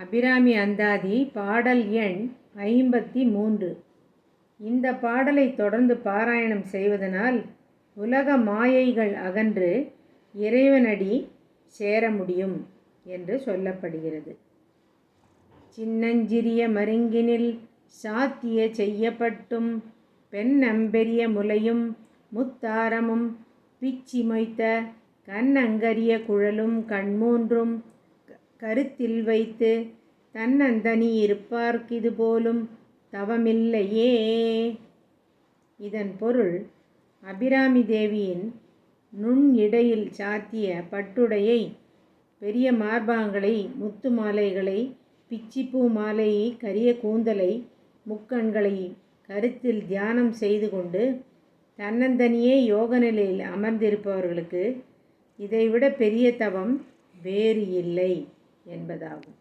அபிராமி அந்தாதி பாடல் எண் ஐம்பத்தி மூன்று இந்த பாடலை தொடர்ந்து பாராயணம் செய்வதனால் உலக மாயைகள் அகன்று இறைவனடி சேர முடியும் என்று சொல்லப்படுகிறது. சின்னஞ்சிறிய மருங்கினில் சாத்திய செய்யப்பட்டும் பெண்ணம்பெரிய முலையும் முத்தாரமும் பிச்சி மொய்த்த கண்ணங்கரிய குழலும் கண்மூன்றும் கருத்தில் வைத்து தன்னந்தனி இருப்பார்க்கிது போலும் தவமில்லையே. இதன் பொருள் அபிராமி தேவியின் நுண் இடையில் சாத்திய பட்டுடையை பெரிய மார்பாங்களை முத்து மாலைகளை பிச்சிப்பூ மாலையை கரிய கூந்தலை முக்கண்களை கருத்தில் தியானம் செய்து கொண்டு தன்னந்தனியே யோக நிலையில் அமர்ந்திருப்பவர்களுக்கு இதைவிட பெரிய தவம் வேறு இல்லை என்பதாகும்.